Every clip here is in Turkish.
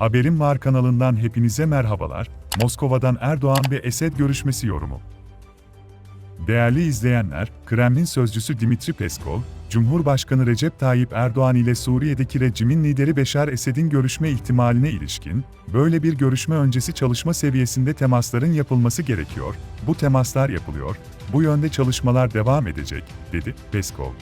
Haberim Var kanalından hepinize merhabalar. Moskova'dan Erdoğan ve Esed görüşmesi yorumu. Değerli izleyenler, Kremlin sözcüsü Dimitri Peskov, Cumhurbaşkanı Recep Tayyip Erdoğan ile Suriye'deki rejimin lideri Beşar Esed'in görüşme ihtimaline ilişkin, böyle bir görüşme öncesi çalışma seviyesinde temasların yapılması gerekiyor, bu temaslar yapılıyor, bu yönde çalışmalar devam edecek, dedi Peskov.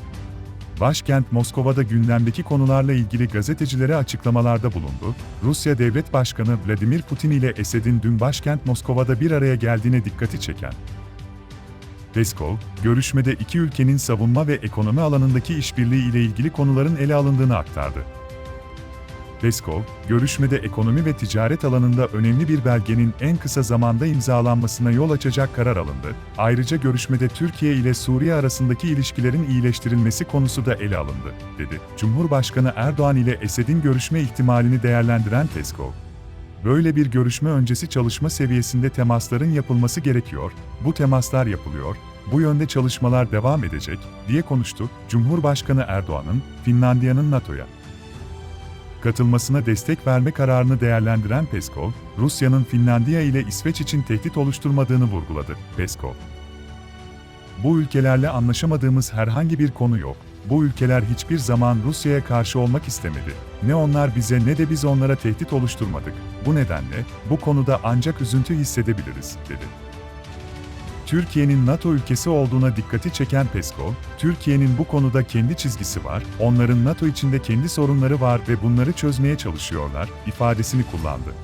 Başkent Moskova'da gündemdeki konularla ilgili gazetecilere açıklamalarda bulundu. Rusya Devlet Başkanı Vladimir Putin ile Esed'in dün başkent Moskova'da bir araya geldiğine dikkati çeken Peskov, görüşmede iki ülkenin savunma ve ekonomi alanındaki işbirliği ile ilgili konuların ele alındığını aktardı. Peskov, görüşmede ekonomi ve ticaret alanında önemli bir belgenin en kısa zamanda imzalanmasına yol açacak karar alındı. Ayrıca görüşmede Türkiye ile Suriye arasındaki ilişkilerin iyileştirilmesi konusu da ele alındı, dedi. Cumhurbaşkanı Erdoğan ile Esed'in görüşme ihtimalini değerlendiren Peskov, Böyle bir görüşme öncesi çalışma seviyesinde temasların yapılması gerekiyor, bu temaslar yapılıyor, bu yönde çalışmalar devam edecek, diye konuştu. Cumhurbaşkanı Erdoğan'ın, Finlandiya'nın NATO'ya katılmasına destek verme kararını değerlendiren Peskov, Rusya'nın Finlandiya ile İsveç için tehdit oluşturmadığını vurguladı. Peskov, bu ülkelerle anlaşamadığımız herhangi bir konu yok. Bu ülkeler hiçbir zaman Rusya'ya karşı olmak istemedi. Ne onlar bize ne de biz onlara tehdit oluşturmadık. Bu nedenle bu konuda ancak üzüntü hissedebiliriz, dedi. Türkiye'nin NATO ülkesi olduğuna dikkati çeken Peskov, Türkiye'nin bu konuda kendi çizgisi var, onların NATO içinde kendi sorunları var ve bunları çözmeye çalışıyorlar, ifadesini kullandı.